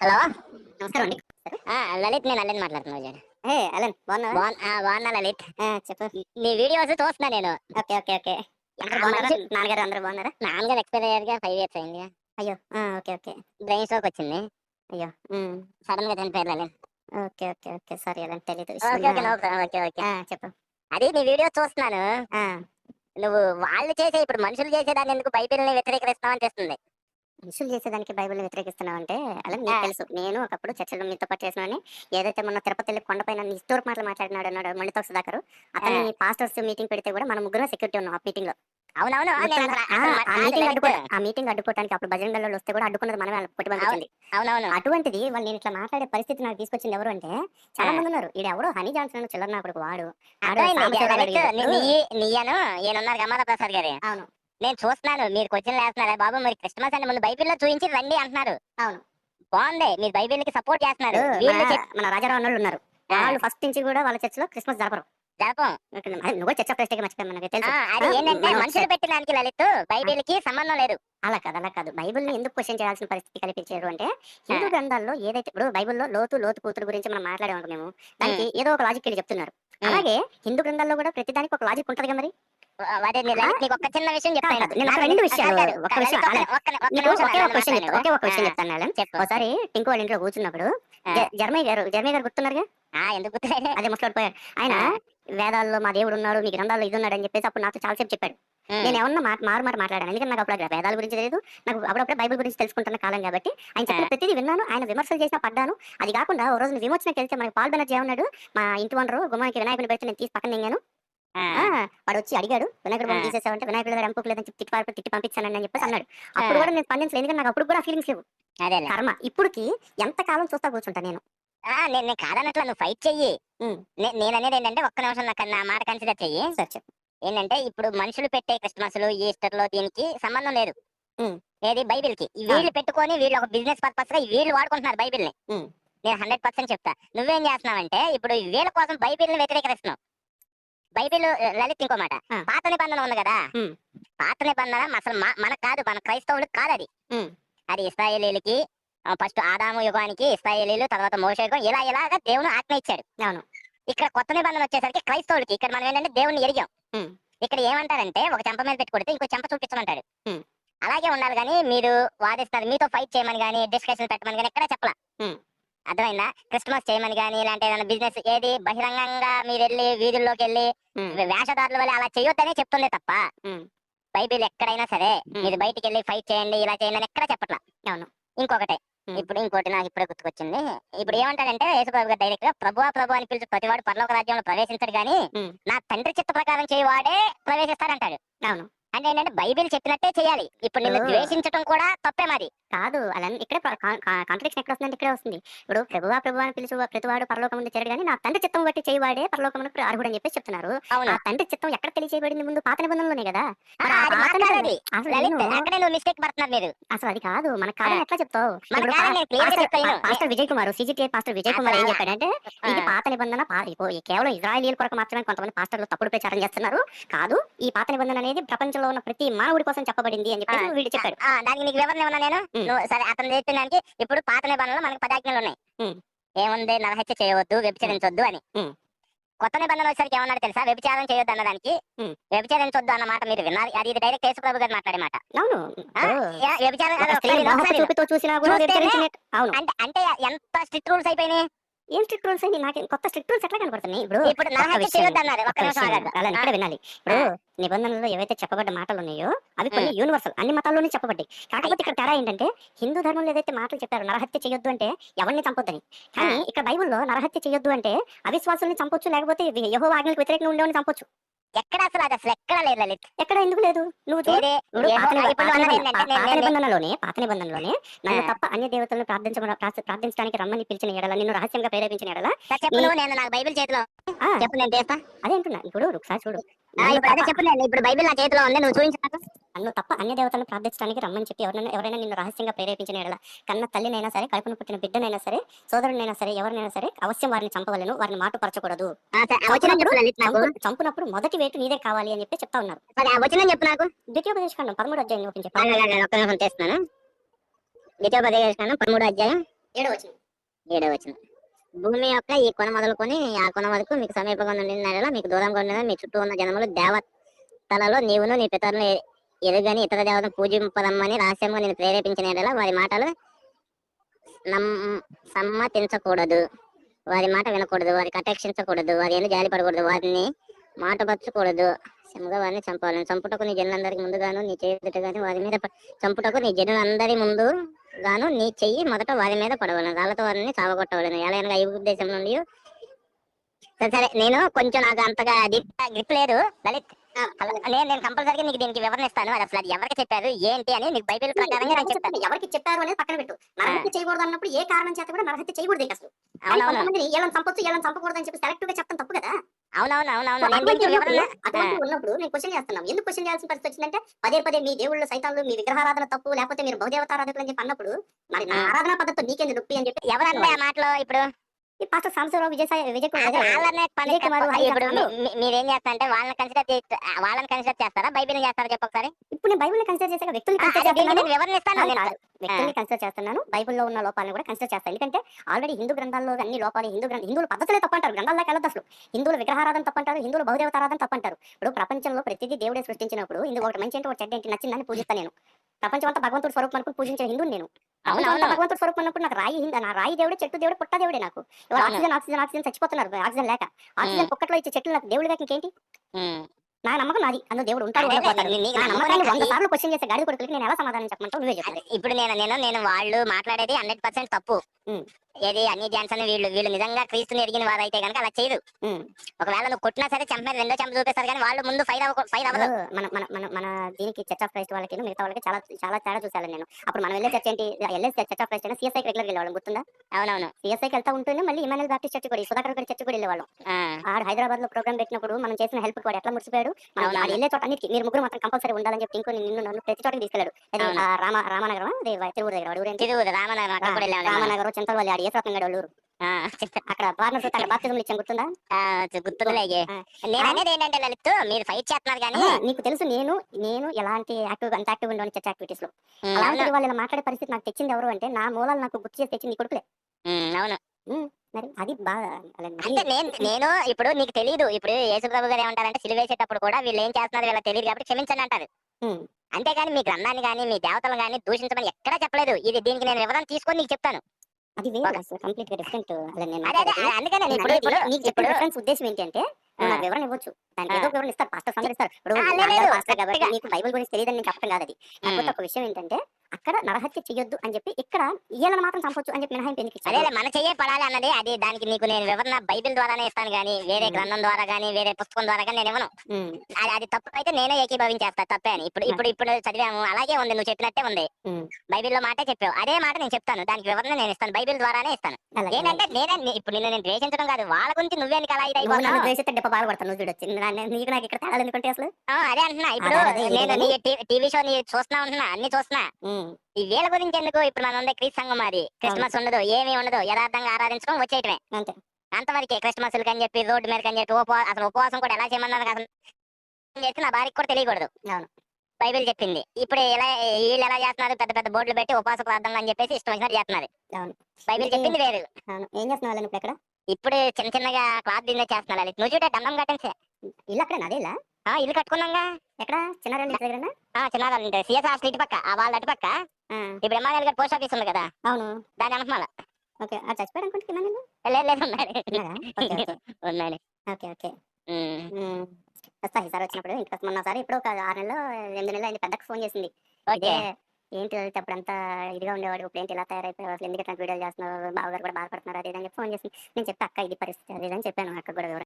Hello? నమస్కారం అండి. ఆ, లలిత్ నేను అల్లెన్ మాట్లాడుతున్నా విజయ్. ఏ అలన్ బాగున్నావా? బాగున్నా లలిత్. చెప్పు. నీ వీడియోస్ చూస్తున్నా నేను. Okay okay okay. అందరూ బాగున్నారా? నాన్నగారు అందరూ బాగున్నారా? నాన్నగారు ఎక్స్పైర్ అయ్యారుగా ఫైవ్ ఇయర్స్ అయింది అయ్యో ఓకే ఓకే. బ్రెయిన్ స్ట్రోక్ వచ్చింది. అయ్యో సడన్గా చనిపోయారు Lalit. Okay okay okay. Sorry Alan తెలియదు ఓకే ఓకే చెప్పు. అది నీ వీడియో చూస్తున్నాను. నువ్వు వాళ్ళు చేసే ఇప్పుడు మనుషులు చేసేదాన్ని ఎందుకు బైబిల్ని వ్యతిరేకరిస్తామని చేస్తుంది మనుషులు చేసేదానికి బైబిల్ని వ్యతిరేకిస్తున్నావు అంటే అలా నీకు. తెలుసు. నేను ఒకప్పుడు చర్చలో మీతో పాటు చేసిన ఏదైతే మొన్న తిరుపతి వెళ్ళి కొండపైన ఇస్టోర్ మాటలు మాట్లాడినాడు అన్నాడు మణితో సుధాకర్ అతని పాస్టర్స్ మీటింగ్ పెడితే కూడా మనం ముగ్గురు సెక్యూరిటీ ఉన్నాం ఆ మీటింగ్లో అవునవును. ఆ, మీటింగ్ ఆ మీటింగ్ అడ్డుకోవడానికి అప్పుడు భజన దళాలు వస్తే కూడా అడ్డుకున్నది మనమే వాళ్ళకి కొట్టి పంపించింది అవునవును. అటువంటిది వాళ్ళు నేను ఇట్లా మాట్లాడే పరిస్థితి నాకు తీసుకొచ్చింది ఎవరు అంటే చాలా. మంది ఉన్నారు. ఈడు ఎవడో హనీ జాన్సన్ చిల్లర నా కొడుకు వాడు అవును. నేను చూస్తున్నాను. మీరు క్వశ్చన్ వేస్తున్నారా? బాబు మరి క్రిస్మస్ అంటే ముందు బైబిల్లో చూపించి రండి అంటున్నారు. అవును. బాగుంది. మీరు బైబిల్కి సపోర్ట్ చేస్తున్నారు. వీళ్ళు మన- చెప్- మన రాజారావు అన్నోళ్ళు ఉన్నారు. ఆ. వాళ్ళు ఫస్ట్ నుంచి కూడా వాళ్ళ చర్చలో క్రిస్మస్ జరపరు. జరపం. అది నువ్వు చర్చ ప్రశ్నకి మర్చిపోయాను మనకి తెలుసు. ఆ, అది ఆ, ఏంటంటే మనం మనుషులు పెట్టిన దానికి లలిత్ బైబిల్కి సంబంధం లేదు. అలా కాదు అలా కాదు. బైబిల్ని ఎందుకు క్వశ్చన్ చేయాల్సిన పరిస్థితి కల్పించారు అంటే హిందూ గ్రంథాల్లో ఏదైతే ఇప్పుడు బైబిల్లో లోతు లోతు కూతురు గురించి మనం మాట్లాడాము మేము దానికి ఏదో ఒక లాజిక్ వెళ్ళి చెప్తున్నారు. అలాగే హిందూ గ్రంథాల్లో కూడా ప్రతి దానికి ఒక లాజిక్ ఉంటది కదా మరి? అదే నీకు ఒక చిన్న విషయం చెప్తాను. ఒక రెండు విషయాలు, విషయం, చెప్తాను మేడం. ఒకసారి టింకు వాళ్ళ ఇంట్లో కూర్చున్నప్పుడు జర్మయ్య గారు జర్మయ్య గారు గుర్తున్నారుగా? ఆ, ఎందుకు గుర్తులేదు? అదే ఆయన. వేదాల్లో మా దేవుడు ఉన్నాడు మీ గ్రంథాల్లో ఇది ఉన్నాడు అని చెప్పేసి అప్పుడు నాతో చాలాసేపు చెప్పాడు. నేను ఏమన్నా మాట మారు మాట మాట్లాడాను. ఎందుకంటే నాకు అప్పుడు వేదాల గురించి తెలియదు. నాకు అప్పుడప్పుడు బైబిల్ గురించి తెలుసుకుంటున్న కాలం కాబట్టి ఆయన చెప్పిన. ప్రతిదీ విన్నాను. ఆయన విమర్శలు చేసినా పడ్డాను. అది కాకుండా ఓ రోజు విమోచనకి వెళ్తే మనకి పాల్ బెనర్జీ ఏమన్నాడు? మా ఇంటి వనరు గుమ్మానికి వినాయకుని పెడితే నేను తీసి పక్కన నెంగాను. వాడు వచ్చి అడిగాడు వినాయకుడు బొమ్మ. తీసేసావంటే వినాయకుడు దగ్గర ఎంపుకు లేదని చెప్పి తిట్టి పారిపోయి తిట్టి పంపించానని అని చెప్పేసి అన్నాడు. అప్పుడు. కూడా నేను స్పందించలేదు ఎందుకంటే నాకు అప్పుడు కూడా ఫీలింగ్స్ లేవు. అదేలే కర్మ. ఇప్పుడుకి ఎంత కాలం చూస్తా కూర్చుంటా నేను. ఆ, నేను నేను కాదన్నట్లు నువ్వు ఫైట్ చెయ్యి. నేను అనేది ఏంటంటే ఒక్క నిమిషం నాకు నా మాట కన్సిడర్ చెయ్యి. సరే చెప్పు. ఏంటంటే ఇప్పుడు మనుషులు పెట్టే క్రిస్మస్లు ఈస్టర్లో దీనికి సంబంధం లేదు. ఏది? బైబిల్కి వీళ్ళు పెట్టుకొని వీళ్ళు ఒక బిజినెస్ పర్పస్గా వీళ్ళు వాడుకుంటున్నారు బైబిల్ని. నేను హండ్రెడ్ పర్సెంట్ చెప్తా. నువ్వేం చేస్తున్నావంటే ఇప్పుడు వీళ్ళ కోసం బైబిల్ని వ్యతిరేకరిస్తున్నావు బైబిల్ లలిత్ ఇంకో మాట. పాత నిబంధన ఉంది కదా. పాత నిబంధన అసలు మనకు కాదు మన క్రైస్తవులకు కాదు అది. అది ఇస్రాయేలీలకి ఫస్ట్ ఆదాము యుగానికి ఇస్రాయేలీలు తర్వాత మోషే యుగం ఇలా ఇలాగా దేవుని ఆజ్ఞ ఇచ్చాడు అవును ఇక్కడ కొత్త నిబంధన వచ్చేసరికి క్రైస్తవులకి ఇక్కడ మనం ఏంటంటే దేవుణ్ణి ఎరిగాం. ఇక్కడ ఏమంటారంటే ఒక చెంప మీద పెట్టి కొడితే ఇంకో చెంప చూపించమంటాడు. అలాగే ఉండాలి కానీ మీరు వాదిస్తారు మీతో ఫైట్ చేయమని కానీ డిస్కషన్ పెట్టమని కానీ ఎక్కడ చెప్పలా. అర్థమైందా క్రిస్మస్ చేయమని కానీ ఇలాంటి ఏదైనా బిజినెస్ ఏది బహిరంగంగా మీరు వెళ్ళి వీధుల్లోకి వెళ్ళి. వేషధారుల వల్ల అలా చేయొద్దనే చెప్తుంది తప్ప. బైబిల్ ఎక్కడైనా సరే. మీరు బయటికి వెళ్ళి ఫైట్ చేయండి ఇలా చేయండి అని ఎక్కడ చెప్పట్లా అవును. ఇంకొకటే. ఇప్పుడు ఇంకోటి నాకు ఇప్పుడే గుర్తుకొచ్చింది ఇప్పుడు ఏమంటాడంటే యేసుప్రభు గారు డైరెక్ట్గా ప్రభువా ప్రభు అని పిలిచి ప్రతివాడు పరలోక రాజ్యంలో ప్రవేశించడు గాని ఉమ్. నా తండ్రి చిత్త ప్రకారం చేయవాడే ప్రవేశిస్తాడంటాడు అవును అంటే ఏంటంటే బైబిల్ చెప్పినట్టే చేయాలి. ఇప్పుడు నిన్ను. ద్వేషించడం కూడా తప్పే మరి కాదు అలా ఇక్కడే కాంట్రడిక్షన్ ఎక్కడ వస్తుందంటే ఇక్కడే వస్తుంది. ఇప్పుడు ప్రభువా ప్రభు అని పిలుచు ప్రతివాడు పరలోకం ముందు చేరడు కానీ నా తండ్రి చిత్తం బట్టి చేయవాడే పరలోకమునకు అర్హుడు అని చెప్పేసి చెప్తున్నారు. ఆ తండ్రి చిత్తం ఎక్కడ తెలియచేయబడింది ముందు పాత నిబంధనలోనే కదా? అసలు అది కాదు. మన కాదని ఎట్లా చెప్తావు? Pastor- Vijay Kumar CGTI pastor Vijay Kumar ఏం చెప్పాడంటే ఇది పాత నిబంధన కేవలం ఇజ్రాయలీల కొరకు మాత్రమే కొంతమంది పాస్టర్లు తప్పుడు ప్రచారం చేస్తున్నారు. కాదు ఈ పాత నిబంధన అనేది ప్రపంచంలో ఉన్న ప్రతి మానవుడి కోసం చెప్పబడింది అని చెప్పేసి ఆ, వీడు చెప్పాడు. దానికి నీకు వివరణ ఏమన్నా నేను. నువ్వు సరే అతను చెప్పిన దానికి ఇప్పుడు పాత నిబంధనలో మనకి పదాజ్ఞలు ఉన్నాయి. ఏముంది? నరహత్య చేయవద్దు వ్యభిచరించొద్దు అని. కొత్త నిబంధన వచ్చేసరికి ఏమన్నాడు తెలుసా? వ్యభిచారం చేయొద్దు అన్న దానికి. వ్యభిచరించొద్దు అన్న మాట మీరు విన్నారు. అది ఇది డైరెక్ట్ యేసుప్రభు గారు మాట్లాడే మాట. వ్యభిచారం అవును. అంటే అంటే ఎంత స్ట్రిక్ట్ రూల్స్ అయిపోయినాయి? ఏం స్ట్రిక్ట్ రూల్స్ అని నాకు కొత్త స్ట్రిక్ట్ రూల్స్ ఎట్లా కనపడుతున్నాయి? ఇప్పుడు ఇప్పుడు. అలా వినాలి. ఇప్పుడు నిబంధనల్లో ఏవైతే చెప్పబడ్డ మాటలు ఉన్నాయో అవి కొన్ని యూనివర్సల్ అన్ని మతాల్లోనే చెప్పబడ్డాయి. కాకపోతే ఇక్కడ తేడా ఏంటంటే హిందూ ధర్మంలో ఏదైతే మాటలు చెప్పారో నరహత్య చేయొద్దు అంటే ఎవరిని చంపొద్దని. కానీ ఇక్కడ బైబిల్లో నరహత్య చేయొద్దు అంటే అవిశ్వాసుల్ని చంపొచ్చు లేకపోతే యహో ఆజ్ఞలకు వ్యతిరేకంగా ఉండేవాడిని చంపొచ్చు. ఎక్కడ అసలు అది అసలు ఎక్కడ లేదు లలిత్? ఎక్కడ? ఎందుకు లేదు? నువ్వు చూడు. నిబంధనలోనే పాత నిబంధనలోనే నన్ను. తప్ప అన్య దేవతలను ప్రార్థించమని ప్రార్థ- ప్రార్థించడానికి రమ్మని పిలిచిన ఎడల నిన్ను రహస్యంగా ప్రేరేపించిన ఎడల చెప్పు నేను నాకు బైబిల్ చేతిలో చెప్పు నేను చేస్తా. అదే అంటున్నా. ఇప్పుడు ఒకసారి చూడు. ఇప్పుడు అదే చెప్పు నేను ఇప్పుడు బైబిల్ నా చేతిలో ఉంది నువ్వు చూపించు నాకు. నన్ను తప్ప అన్య దేవతలను ప్రార్థించడానికి రమ్మని చెప్పి ఎవరైనా ఎవరైనా నిన్ను రహస్యంగా ప్రేరేపించిన ఎడల కన్న తల్లినైనా సరే కడుపును పుట్టిన బిడ్డనైనా సరే సోదరునైనా సరే ఎవరినైనా సరే అవశ్యం వారిని చంపవలను వారిని మాటుపరచకూడదు. నాకు చంపు- చంపునప్పుడు మొదటి వేటు నీదే కావాలి అని చెప్పి చెప్తా ఉన్నారు. ద్వితీయోపదేశకాండం పదమూడు అధ్యాయం ఓపెన్ తెస్తున్నాను ద్వితీయోపదేశం పదమూడు అధ్యాయం. ఏడో వచ్చిన ఏడో వచ్చిన భూమి యొక్క ఈ కొన మొదలుకొని ఆ కొన వరకు మీకు సమీపంగా నుండి నెలలో మీకు దూరంగా ఉండిన మీ చుట్టూ ఉన్న జనములు దేవతలలో నీవును నీ పితరులు ఎరుగని ఇతర దేవతను పూజింపదమ్మని రహస్యంగా నేను ప్రేరేపించిన వారి మాటలు నమ్ సమ్మతించకూడదు. వారి మాట వినకూడదు వారికి కటక్షించకూడదు వారి ఏమి జాలి పడకూడదు వారిని మాటపరచకూడదు. శ్రమగా వారిని చంపాలని. చంపుటకు నీ జనులందరికి ముందుగాను నీ చేతుట గాని వారి మీద చంపుటకు నీ జనులందరి ముందు గాను నీ చెయ్యి మొదట వారి మీద పడవలను. రాళ్ళతో వారిని చావగొట్టవలను. ఎలా అనగా ఈ ఉద్దేశం నుండి సరే సరే నేను కొంచెం నాకు అంతగా గ్రిప్ లేదు. లలిత్ నేను నేను కంపల్సరీగా నీకు దీనికి వివరణ ఇస్తాను అది అసలు అది ఎవరికి చెప్పారు ఏంటి అని నీకు బైబిల్ ప్రకారంగా నేను చెప్తాను. ఎవరికి చెప్పారు అనేది పక్కన పెట్టు. నరహత్య చేయకూడదు అన్నప్పుడు ఏ కారణం చేత కూడా నరహత్య చేయకూడదు అసలు. అవునవును. ఏళ్ళని చంపొచ్చు ఏళ్ళని చంపకూడదు అని చెప్పి సెలెక్టివ్గా చెప్తాం తప్పు కదా. అవునవును అవునవును అటువంటి ఉన్నప్పుడు- నేను క్వశ్చన్ చేస్తున్నాం. ఎందుకు క్వశ్చన్ చేయాల్సిన పరిస్థితి వచ్చిందంటే పదే పదే మీ దేవుళ్ళు సైతాలు మీ విగ్రహారాధన తప్పు లేకపోతే మీరు బహుదేవతారాధకులు అని చెప్పి అన్నప్పుడు మరి నా. ఆరాధన పద్ధతితో నీకేంది నొప్పి అని చెప్పి ఎవరన్నా ఆ మాటలో ఇప్పుడు? ఈ పాస్టర్ సాంబశివరావు విజయ్ సాయి విజయ్ కుమార్ అదే అదే, వాళ్ళనే విజయ్ కుమార్ ఇప్పుడు చేస్తాను. మీరేం కన్సిడర్ వాళ్ళని కన్సిడర్ చేస్తారా? బైబిల్ చేస్తారా చెప్పు ఒకసారి? ఇప్పుడు నేను బైబిల్ కన్సిడర్ చేశాక వ్యక్తుల్ని ఆ, కన్సిడర్ వివరణ ఇస్తాను కాదు. వ్యక్తుల్ని కన్సిడర్ చేస్తున్నాను. బైబిల్లో ఉన్న లోపాలను కూడా కన్సిడర్ చేస్తాను. ఎందుకంటే ఆల్రెడీ హిందూ గ్రంథాల్లో అన్ని లోపాలు హిందూ గ్రంథ హిందువుల పద్ధతులే తప్పంటారు. గ్రంథాల్లోకి వెళ్ళదు అసలు. హిందువుల విగ్రహారాధన తప్పంటారు. హిందువుల బహుదేవతారాధన తప్పంటారు. ఇప్పుడు ప్రపంచంలో ప్రతిదీ దేవుడే సృష్టించినప్పుడు ఇందులో ఒకటి మంచి ఏంటి? ఒకటి చెడ్డ ఏంటి? నచ్చిందని పూజిస్తాను నేను. ప్రపంచం అంతా భగవంతుడు స్వరూపం అనుకుని పూజించే హిందువు నేను. భగవంతుడు స్వరూపం అన్నప్పుడు నాకు రాయి హింద నా రాయి దేవుడే చెట్టు దేవుడే పుట్ట దేవుడే నాకు. ఆక్సిజన్ ఆక్సిజన్ ఆక్సిజన్ చచ్చిపోతున్నారు. ఆక్సిజన్ లేక. ఆక్సిజన్ పొక్కట్లో ఇచ్చే చెట్లు నాకు దేవుడిగా ఇంకేంటి? ఉమ్. నా నమ్మకం నాది. అందులో దేవుడు ఉంటాడు అదే, వంద అది- సార్లు క్వశ్చన్ చేసే గాడి కొడుకులకి నేను ఎలా సమాధానం చెప్పమంటావు? నువ్వే చెప్పు. అదే, ఇప్పుడు నేను నేను నేను వాళ్ళు మాట్లాడేది హండ్రెడ్ పర్సెంట్ తప్పు. ఏది అన్ని జాన్సన్ వీళ్ళు వీళ్ళు నిజంగా క్రీస్తుని ఎరిగిన వారైతే కనుక అలా చేయదు. ఒకవేళ నువ్వు కొట్టినా సరే చంప రెండో చంప చూపిస్తారు కానీ వాళ్ళు ముందు ఫైర్ అవ్వ ఫైర్ అవ్వదు. మన మన మన మన దీనికి చర్చ్ ఆఫ్ క్రైస్ట్ వాళ్ళకి మిగతా వాళ్ళకి చాలా చాలా తేడా చూసాను నేను. అప్పుడు మనం వెళ్ళే చర్చ్ ఏంటి? వెళ్ళే చర్చ్ ఆఫ్ క్రైస్ట్ అయినా సిఎస్ఐకి రెగ్యులర్ వెళ్ళేవాళ్ళం గుర్తుందా? అవునవును. సిఎస్ఐకి వెళ్తా ఉంటూనే మళ్ళీ ఇమానుయల్ బాప్టిస్ట్ చర్చ్ కూడా సుధాకర్ గారి చర్చ్ కూడా వెళ్ళేవాళ్ళం. ఆ, ఆడు హైదరాబాద్లో ప్రోగ్రామ్ పెట్టినప్పుడు మనం చేసిన హెల్ప్ వాడు ఎట్లా మురిసిపోయాడు? మనం. ఆడు వెళ్ళే చోట అన్నిటికీ మీరు ముగ్గురు మాత్రం కంపల్సరీ ఉండాలని చెప్పి ఇంకో నిన్ను నన్ను ప్రతి చోటకి తీసుకెళ్ళాడు. రామ రామనగరం తిరువురు దగ్గర రామనగరం కూడా రామనగరం చింతలవల్లి ఆడు ఏసరత్నం గడ ఊరు? అక్కడ పార్ట్నర్స్ అక్కడ బాప్తిజం ఇచ్చాం గుర్తుందా? గుర్తుందిలే. నేను అనేది ఏంటంటే లలిత్ మీరు ఫైట్ చేస్తున్నారు కానీ నీకు తెలుసు నేను నేను ఎలాంటి యాక్టివ్ అంత యాక్టివ్ ఉండని చర్చ్ యాక్టివిటీస్లో అవును. వాళ్ళు మాట్లాడే పరిస్థితి నాకు తెచ్చింది ఎవరు అంటే నా మూలాలు నాకు గుర్తు చేసి తెచ్చింది కొడుకులే. అవును. మరి అది బాగా అంటే నేను నేను ఇప్పుడు నీకు తెలియదు ఇప్పుడు యేసుప్రభు గారు ఏమంటారంటే సిలివేసేటప్పుడు కూడా వీళ్ళు ఏం చేస్తున్నారు వీళ్ళకి తెలియదు కాబట్టి క్షమించండి అంటారు. అంతేగాని మీ గ్రంథాన్ని కానీ మీ దేవతలు కానీ దూషించమని ఎక్కడా చెప్పలేదు. ఇది దీనికి నేను వివరణ తీసుకొని నీకు చెప్తాను. అది వేరు అసలు కంప్లీట్గా డిఫరెంట్ అలా నేను. అందుకనే నేను ఇప్పుడు నీకు చెప్పిన డిఫరెన్స్ ఉద్దేశం ఏంటి అంటే నువ్వు నాకు ఆ. వివరణ ఇవ్వచ్చు దానికి. ఏదో వివరణ ఇస్తారు పాస్టర్స్ అందరూ ఇస్తారు ఇప్పుడు పాస్టర్ కాబట్టి. నీకు బైబిల్ గురించి తెలియదని నేను చెప్పడం కాదు అది కాకపోతే. ఒక విషయం ఏంటంటే అక్కడ నరహత్య చేయొద్దు అని చెప్పి ఇక్కడ ఈయన మాత్రం చంపొచ్చు అని చెప్పి మినహాయింపు ఎందుకు? అదే మన చెయ్యే పడాలి అన్నది. అది దానికి నీకు నేను వివరణ బైబిల్ ద్వారానే ఇస్తాను కానీ వేరే. గ్రంథం ద్వారా కానీ వేరే పుస్తకం ద్వారా కానీ నేను ఇవ్వను. అది అది తప్పు అయితే నేనే ఏకీభవించేస్తా తప్పే అని. ఇప్పుడు ఇప్పుడు ఇప్పుడు చదివాము. అలాగే ఉంది నువ్వు చెప్పినట్టే ఉంది. బైబిల్లో మాటే చెప్పావు. అదే మాట నేను చెప్తాను. దానికి వివరణ నేను ఇస్తాను. బైబిల్ ద్వారానే ఇస్తాను. ఏంటంటే నేనే ఇప్పుడు నిన్ను నేను ద్వేషించడం కాదు. వాళ్ళ గురించి నువ్వే నీకు అలా ఇది అయిపోతున్నావు ద్వేషిస్తే డెప్ప బాధపడతాను నువ్వు చూడొచ్చు. నీకు నాకు ఇక్కడ తేడాలు ఎందుకంటే అసలు? అదే అంటున్నా. ఇప్పుడు నేను టీవీ షో నీ చూస్తున్నా ఉంటున్నా. అన్ని చూస్తున్నా. ఈ వీళ్ళ గురించి ఎందుకు? ఇప్పుడు మన ఉండే క్రీస్తు సంఘం అది క్రిస్మస్ ఉండదు ఏమీ ఉండదు. యథార్థంగా ఆరాధించడం వచ్చేయటమే. అంతే. అంతవరకే క్రిస్మస్ అని చెప్పి రోడ్డు మీద అని చెప్పి ఉపవా అసలు ఉపవాసం కూడా ఎలా చేయమన్నారు అసలు చేస్తే నా భార్యకి కూడా తెలియకూడదు. అవును. బైబిల్ చెప్పింది. ఇప్పుడు ఎలా వీళ్ళు ఎలా చేస్తున్నారు? పెద్ద పెద్ద బోర్డులు పెట్టి ఉపవాస ప్రార్థనలు అని చెప్పేసి ఇష్టం వచ్చినట్టు చేస్తున్నారు. అవును. బైబిల్ చెప్పింది వేరు. అవును. ఏం చేస్తున్నావు వాళ్ళని ఇప్పుడు చిన్న చిన్నగా క్లాత్ బిజినెస్ చేస్తున్నారు. నువ్వు చూడే దండం కట్టేసి ఇల్లు అక్కడ అదే ఇలా ఆ ఇల్లు కట్టుకున్నాగా. ఎక్కడ? చిన్నారెడ్డి ఇంటి దగ్గర ఆ చిన్నగా సిఎస్ఆర్ స్ట్రీట్ పక్క ఆ వాళ్ళ అటు పక్క. ఇప్పుడు ఎంఆర్ఎల్ గారి పోస్ట్ ఆఫీస్ ఉంది కదా అవును. దాని అనుకున్నా ఓకే. ఆ చచ్చిపోయాడు అనుకుంటే కింద నేను లేదు లేదు ఉన్నాడు. ఉన్నాడా? Okay okay. వస్తా ఈసారి వచ్చినప్పుడు ఇంటికి మొన్న ఒకసారి ఇప్పుడు ఒక ఆరు నెలలో ఎనిమిది నెలలు అయింది పెద్దకు ఫోన్ చేసింది. ఓకే. ఏంటి అప్పుడు అంతా ఇదిగా ఉండేవాడు ఇప్పుడు ఏంటి ఇలా తయారైపోయావు? అసలు ఎందుకు ఇట్లాంటి వీడియోలు చేస్తున్నావు? బావగారు కూడా బాధపడుతున్నారు అది ఇది అని చెప్పి ఫోన్ చేసి నేను చెప్తా అక్క ఇది పరిస్థితి అది ఇది అని చెప్పాను అక్క కూడా